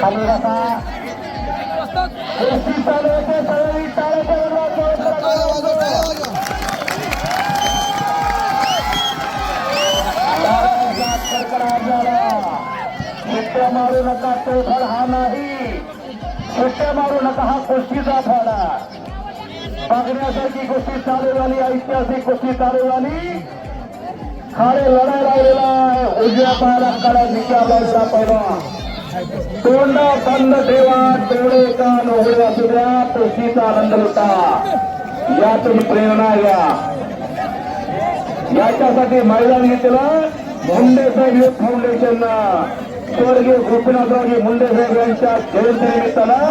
खाली बसा चालू होते सगळी मारू नका तो फळ हा नाही. सुट्ट्या मारू नका हा कुस्तीचा फळ. बघण्यासारखी गोष्टी चालू झाली ऐतिहासिक गोष्टी चालू झाली. खाडे लढाई लावलेला उजव्या पायाला कडा निक्या पहिला. तोंड बंद ठेवा डोळे का उघडे असू द्या कुस्तीचा आनंद लुटा. यातून प्रेरणा घ्या. याच्यासाठी मैदान घेतलं मुंडे साहेब युथ फाउंडेशन स्वर्गीय गोपीनाथरावजी मुंडे साहेब यांच्या जयंतीनिमित्तानं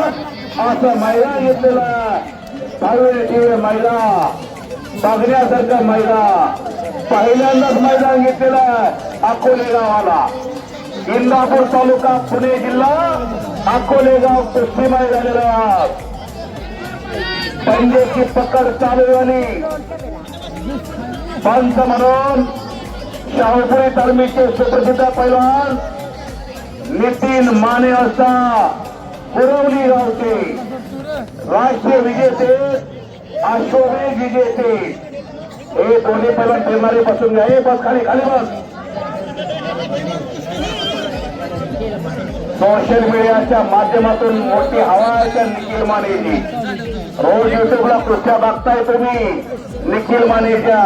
असं मैदान घेतलेलं भावे मैदा मैदान. बघण्यासारखं मैदान. पहिल्यांदाच मैदान घेतलेलं अकोले गावाला. इंदापूर तालुका पुणे जिल्हा अकोले गाव कुस्तीमय झालेलं पंजेची पकड चालू झाली. पंच म्हणून शाहूपुरी तालमीचे सुप्रसिद्ध पैलवान नितीन माने असता पुरवली गावचे. राष्ट्रीय विजेते अश्वमेध विजेते. हे कोणी पण फिरणारे बसून घ्या. हे बस खाली खाली बस. सोशल मीडियाच्या माध्यमातून मोठी हवा आहे त्या निखिल मानेची रोज युट्यूबला कुस्त्या बघताय तुम्ही निखिल मानेच्या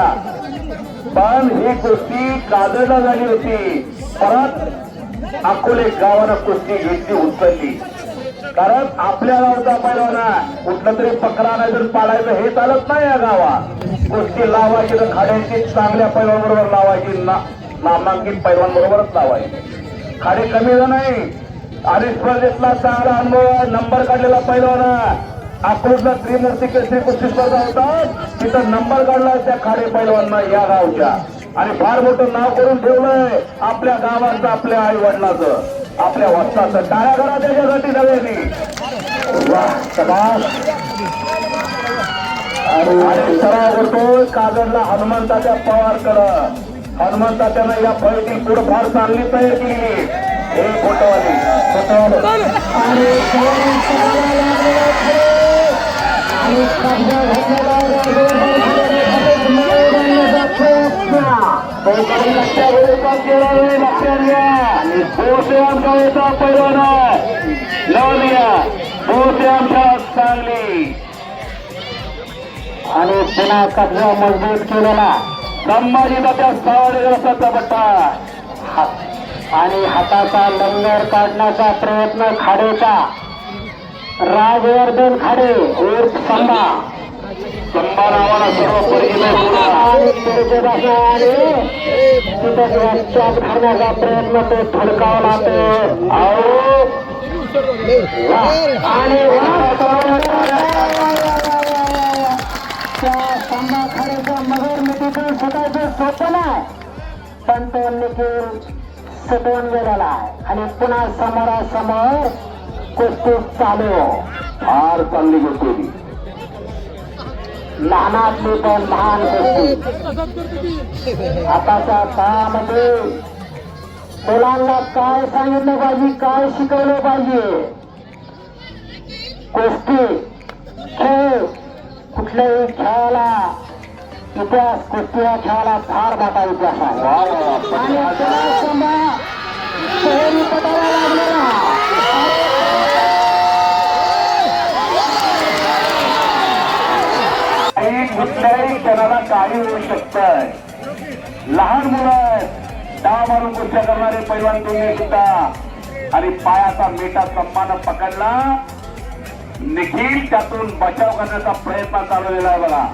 पण ही कुस्ती काजळला झाली होती. परत अकोले गावानं कुस्ती घेतली उचलली. कारण आपल्या गावचा पहिला कुठलं तरी पकडा नाही तर पाडायचं हे चालत नाही या गावात. गोष्टी लावायची तर खाड्यांची चांगल्या पैलवान बरोबर लावायची. ना नामांकित पैलवान बरोबरच लावायची. खाडे कमी जण नाही आणि स्पर्धेतला चांगला अनुभव नंबर काढलेला पैलवान आहे. त्रिमूर्ती केसरी कुस्ती स्पर्धा होतात. तिथं नंबर काढला त्या खाडे पैलवांना या गावच्या. आणि फार मोठं नाव करून ठेवलंय आपल्या गावाचं आपल्या आई वडिलाचं आपल्या वस्ताचं टाळ्या करा त्याच्यासाठी सगळ्यांनी वा आणि सराव करतोय कागदला हनुमंताच्या पवारकडं. हनुमंताच्यानं या फळीतील पुढफार चांगली तयार केली हे फोटोवाली. फोटोवाले. आणि भोसे पैलवाना होता पैलवान आमच्या चांगली. आणि पुन्हा कब्जा मजबूत केलेला. संभाजीचा त्या सावळे पट्टा आणि हाताचा लंगर काढण्याचा प्रयत्न खाडेचा. राजवर्धन खाडे उर्फ संभा. संभा नावाला सर्व घालण्याचा प्रयत्न तो थडकावला तो. आणि संभा खाडेचं मगर मिठीतून सुटायचं सोपं नाही पण तो निखिल सुटून गेलेला आहे आणि पुन्हा समोरासमोर कुस्ती चालू फार चांगली गोष्ट लहानातली पण लहान गोष्टी. आताच्या काळामध्ये मुलांना काय सांगितलं पाहिजे काय शिकवलं पाहिजे? कुस्ती खेळ कुठल्याही खेळाला इतिहास कुस्ती या खेळाला फार मोठा इतिहास आहे. मारून कुस्त्या करणारे पैलवान दोन्ही सुद्धा. आणि पायाचा मेटा संपानं पकडला. निखिल त्यातून बचाव करण्याचा प्रयत्न चालवलेला आहे बघा.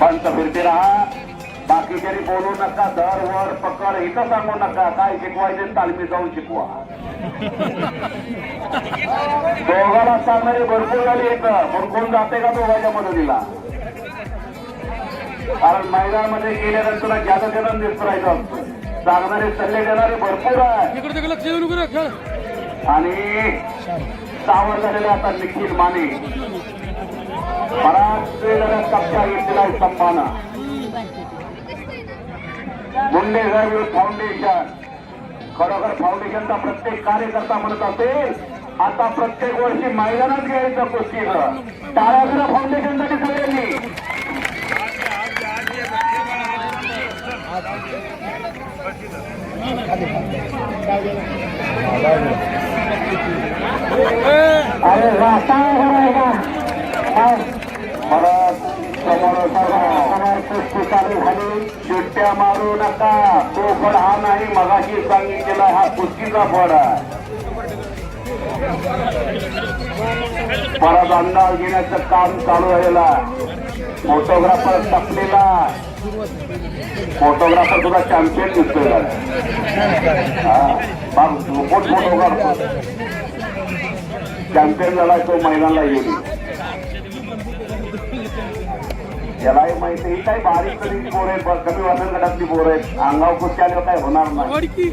पंच फिरते राहा. बाकी जरी बोलू नका दर वर पकड इथं सांगू नका काय शिकवायचे तालमी जाऊन शिकवा. दोघाला सांगणारी भरपूर झाली एक भरपूर जाते का तो दोघांच्या मदतीला? कारण मैदानामध्ये गेल्यानंतर ज्यादा ज्यादा दिसत राहायचं असतं. सांगणारे सल्ले देणारे भरपूर आहे आणि सावर झालेले आता निखिल माने. बराच वेळ कप्पा घेतलेला आहे स्तंभानं मुंडे साहेब फाउंडेशन खरोखर फाउंडेशनचा प्रत्येक कार्यकर्ता म्हणत असेल आता प्रत्येक वर्षी मैदानात घ्यायचं कुस्तीचं टाळ्या फाउंडेशनसाठी सगळ्यांनी. अरे रास्ता परत समोर समोर कुस्ती चालू झाली शिट्ट्या मारू नका तो फड हा नाही मगाशी सांगितलेला हा कुस्तीचा फड आहे परत अंदाज घेण्याचं काम चालू राहिला आहे. फोटोग्राफर टपलेला फोटोग्राफर सुद्धा चॅम्पियन दिसतोय. हा मग झोपून फोटो चॅम्पियन झाला तो मैदानाला येईल. यालाही माहिती ही काही बारीक कधी पोर आहेत कमी वजन गटातली पोर आहेत. अंगाव कुस्ती आल्यावर काय होणार नाही.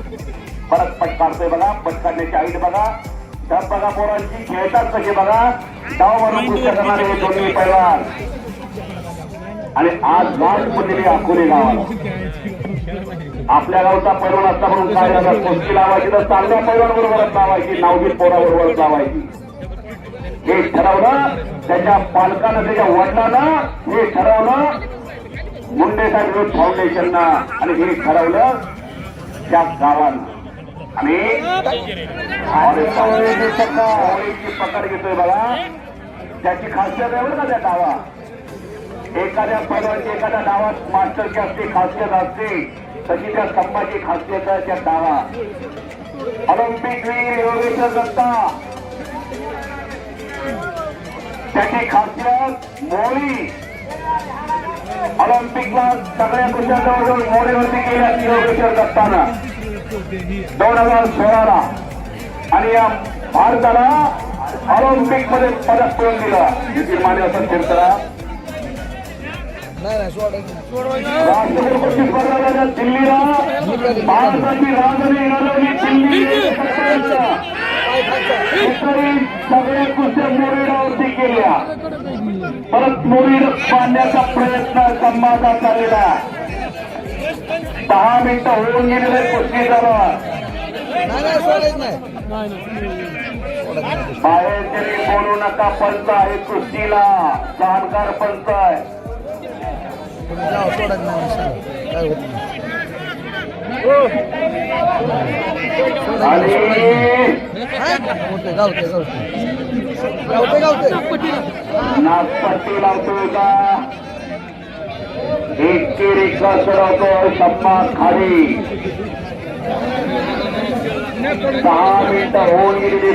परत पटकारतोय बघा पटकारण्याची आईट बघा. त्यात बघा पोरांची खेळतात कसे बघा. डाव म्हणून कुस्त्या करणारे दोन्ही पैलवान. आणि आज लाट पडलेली अकोले गावाला. आपल्या गावचा पैलवान असता म्हणून काय झालं कोणती लावायची तर चांगल्या पैलवान बरोबरच लावायची नावगीर पोराबरोबरच लावायची. हे ठरवलं त्याच्या पालकानं त्याच्या वडिलानं हे ठरवलं मुंडे साहेब फाउंडेशननं आणि हे ठरवलं त्या गावानं. आणि पकड घेतोय बघा. त्याची खासियत आहे बरं का त्या गावा एखाद्या पैलवानची एखाद्या नावात मास्टरची असते खासियत असते तशी त्या स्तंभाची खासियत आहे त्या नावा ऑलिम्पिक वीर योगेश्वर दत्ता. त्याची खासियत मोळी ऑलिम्पिकला सगळ्या गोष्टी जवळजवळ मोडीवरती केल्या योगेश्वर दत्ताना. दोन हजार सोळाला. आणि या भारताला ऑलिम्पिकमध्ये पदक मिळवून दिलं. किती मान्य असं फिरतरा नाही नाही सोडायचं दिल्लीला परत मोरीड बांधण्याचा प्रयत्न संवादा चाललेला दहा मिनिटं होऊन गेलेले कुस्ती बाहेर तरी बोलू नका पंच आहे कुस्तीला. जाणकार पंच आहे. तुम्ही जाओ नाही सांगा. काय होत नाही गावते हा? होतंय गावतंय नागपट्टी का सरवतो खाली दहा मिनिट होऊन गेलेली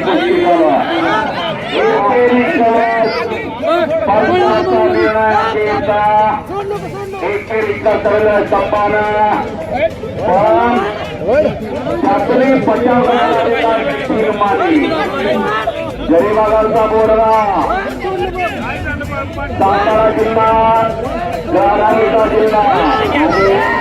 एकेरी निर्णय घ्यायचा एकेरीचा सरळ संपानं पण शास्त्री बचाव करणाऱ्याला तीर्मानी गरीबागांचा बोर्डा सातारा जिल्हा जालना जिल्हा